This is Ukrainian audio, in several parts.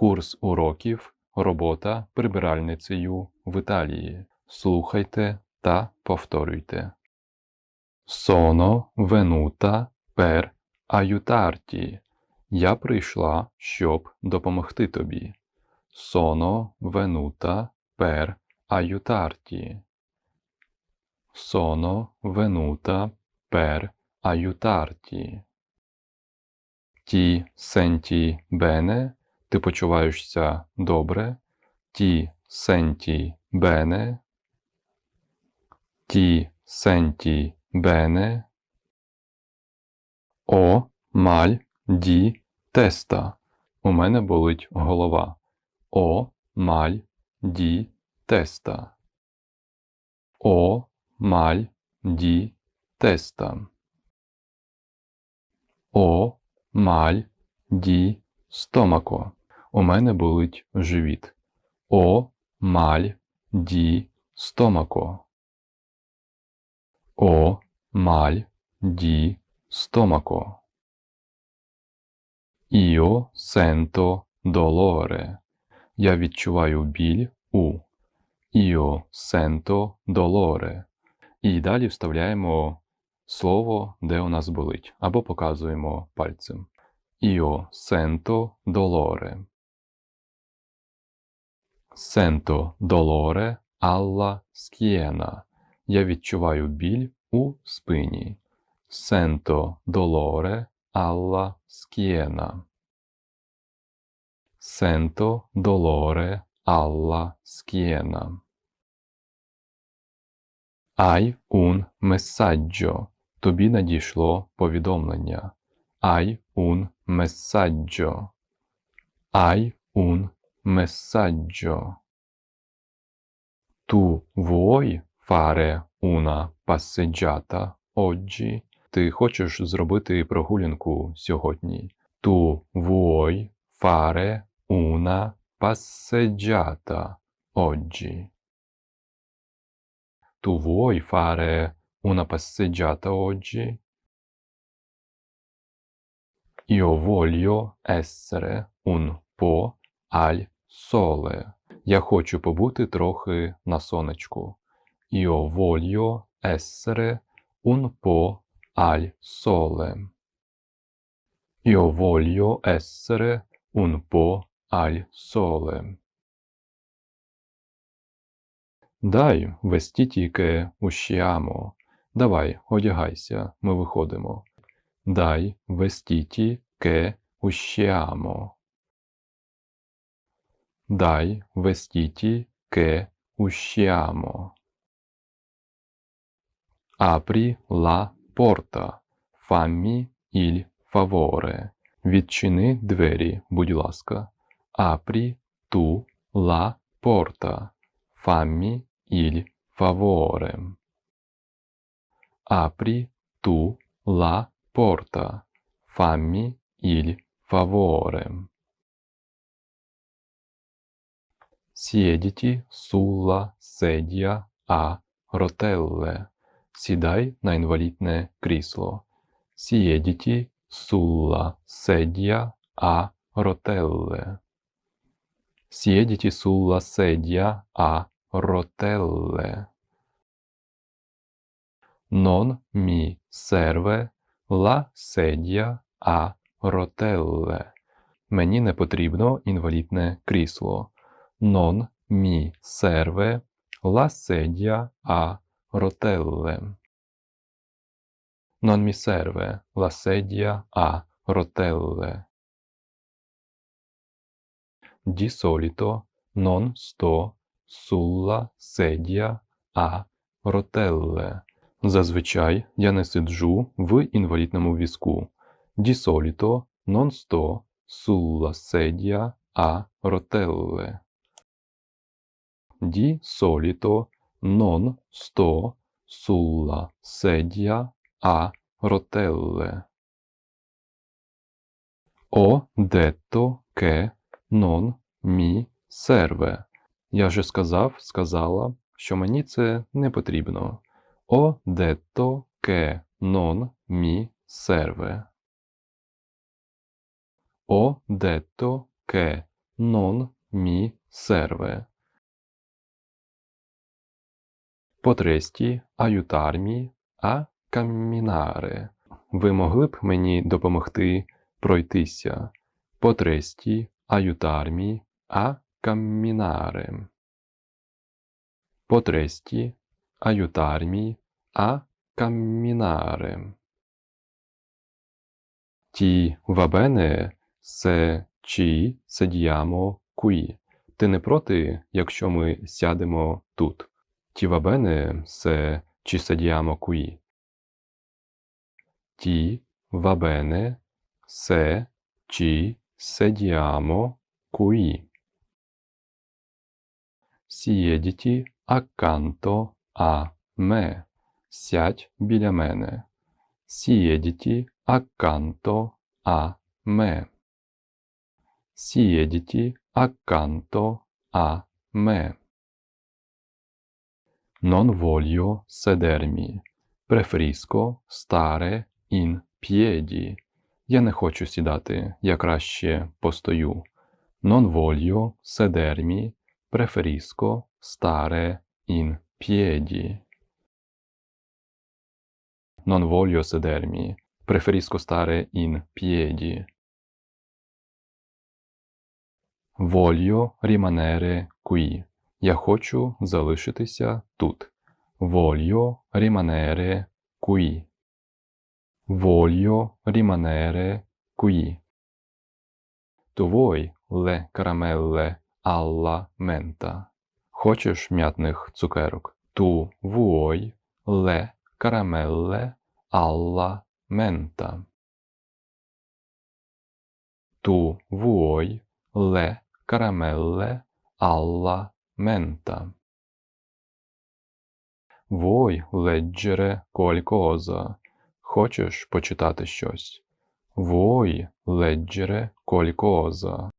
Курс уроків Робота прибиральницею в Італії. Слухайте та повторюйте. Sono venuta per aiutarti. Я прийшла, щоб допомогти тобі. Sono venuta per aiutarti. Sono venuta per aiutarti. Ті сенті бене, ти почуваєшся добре. Ті сенті бене. Ті сенті бене. О маль ді теста. У мене болить голова. О маль ді теста. О маль ді теста. О маль ді стомако. У мене болить живіт. О маль ді стомако. О маль ді стомако. Іо сенто долоре. Я відчуваю біль у. Іо сенто долоре. І далі вставляємо слово, де у нас болить, або показуємо пальцем. Io sento dolore. Sento dolore alla schiena. Я відчуваю біль у спині. Sento dolore alla schiena. Sento dolore alla schiena. Hai un messaggio. Тобі надійшло повідомлення. Hai un messaggio. Hai un messaggio. Tu vuoi fare una passeggiata oggi? Ти хочеш зробити прогулянку сьогодні? Tu vuoi fare una passeggiata oggi? Tu vuoi fare una passeggiata oggi? Io voglio essere un po' al sole. Я хочу побути трохи на сонечку. Essere un po' al sole. Io voglio essere un po' al sole. Дай, che usciamo. Давай, одягайся, ми виходимо. Дай, che usciamo. Дай, vestiti che usciamo. Apri la porta. Fammi il favore. Відчини двері, будь ласка. Apri tu la porta. Fammi il favore. Apri tu la porta. Fammi il favore. Siediti sulla sedia a rotelle. Сідай на інвалідне крісло. Siediti sulla sedia a rotelle. Siediti sulla sedia a rotelle. Non mi serve la sedia a rotelle. Мені не потрібно інвалідне крісло. Non mi serve la sedia a rotelle. Non mi serve la sedia a rotelle. Di solito non sto sulla sedia a rotelle. Зазвичай я не сиджу в інвалідному візку. Di solito non sto sulla sedia a rotelle. Di solito non sto sulla sedia a rotelle. Che non mi serve. Я вже сказав, сказала, що мені це не потрібно. Non mi serve. Ho detto che non mi serve. Potresti aiutarmi a camminare. Ви могли б мені допомогти пройтися? Aiutarmi a camminare. Potresti aiutarmi a camminare. Ti va bene se ci sediamo qui. Ти не проти, якщо ми сядемо тут? Ti va bene se ci sediamo qui? Ti va bene se ci sediamo qui? Siediti accanto a me. Сядь біля мене. Siediti accanto a me. Siediti accanto a me. Non voglio sedermi. Preferisco stare in piedi. Я не хочу сідати, я краще постою. Non voglio sedermi. Preferisco stare in piedi. Non voglio sedermi. Preferisco stare in piedi. Voglio rimanere qui. Я хочу залишитися тут. Voglio rimanere qui. Voglio rimanere qui. Tu vuoi le caramelle alla menta? Хочеш м'ятних цукерок? Tu vuoi le caramelle alla menta? Tu vuoi le caramelle alla menta? Vuoi leggere qualcosa? Хочеш почитати щось? Vuoi leggere qualcosa?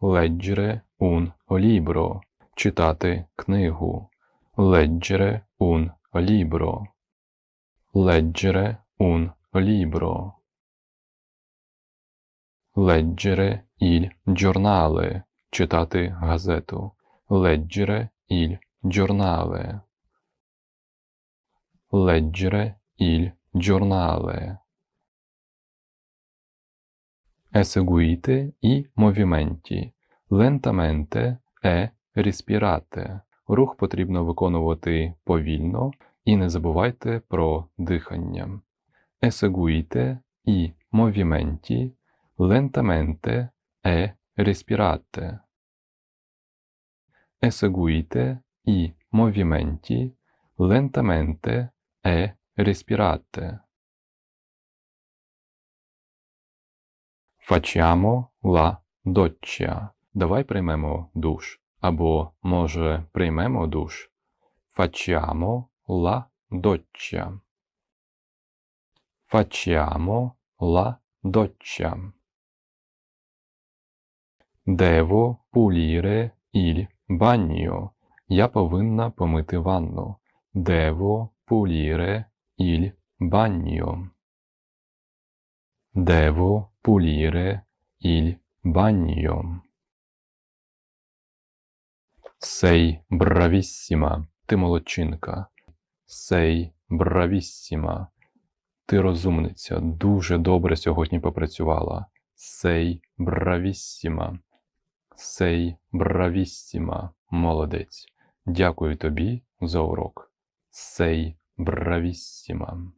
Leggere un libro. Читати книгу. Leggere un libro. Leggere un libro. Leggere il giornale. Читати газету. Leggere il giornale. Leggere il giornale. Eseguite i movimenti. Lentamente e respirate. Рух потрібно виконувати повільно і не забувайте про дихання. Eseguite i movimenti lentamente e respirate. Eseguite i movimenti lentamente e respirate. Facciamo la doccia. Давай приймемо душ. Або, може, приймемо душ. Facciamo la doccia. Facciamo la doccia. Devo pulire il bagno. Я повинна помити ванну. Devo pulire il bagno. Devo pulire il bagno. Sei bravissima. Ти молодчинка. Sei bravissima. Ти розумниця. Дуже добре сьогодні попрацювала. Sei bravissima. Sei bravissima. Молодець. Дякую тобі за урок. Sei bravissima.